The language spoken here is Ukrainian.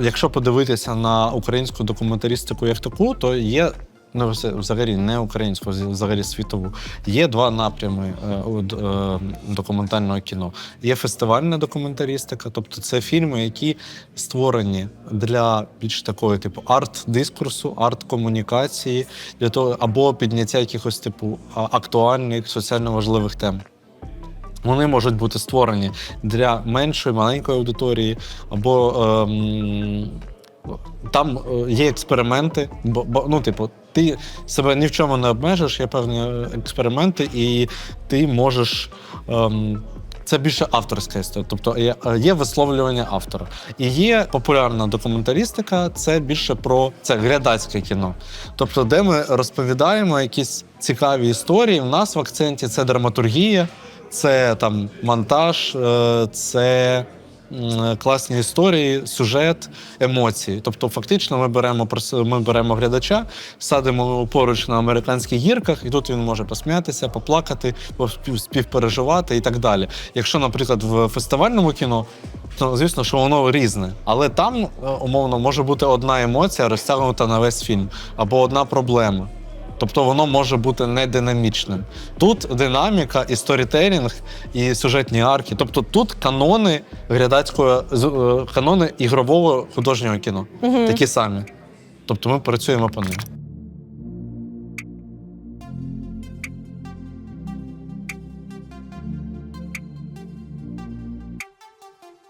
якщо подивитися на українську документалістику як таку, то є. Ну, взагалі не українську, взагалі світову. Є два напрями е, е, документального кіно. Є фестивальна документалістика, тобто це фільми, які створені для більш такої, типу, арт-дискурсу, арт-комунікації, для того, або підняття якихось типу актуальних соціально важливих тем. Вони можуть бути створені для меншої, маленької аудиторії, або ем, там е, є експерименти, бо, бо ну, типу, ти себе ні в чому не обмежиш, є певні е, експерименти, і ти можеш. Ем, це більше авторська історія, тобто е, є висловлювання автора. І є популярна документалістика, це більше про це глядацьке кіно. Тобто, де ми розповідаємо якісь цікаві історії. У нас в акценті це драматургія, це там монтаж, е, це класні історії, сюжет, емоції. Тобто, фактично, ми беремо ми беремо глядача, садимо поруч на американських гірках, і тут він може посміятися, поплакати, співпереживати і так далі. Якщо, наприклад, в фестивальному кіно. То звісно, що воно різне, але там е, умовно може бути одна емоція розтягнута на весь фільм, або одна проблема. Тобто воно може бути не динамічним. Тут динаміка і сторітелінг, і сюжетні арки. Тобто тут канони глядацького е, канони ігрового художнього кіно. Такі самі. Тобто ми працюємо по ним.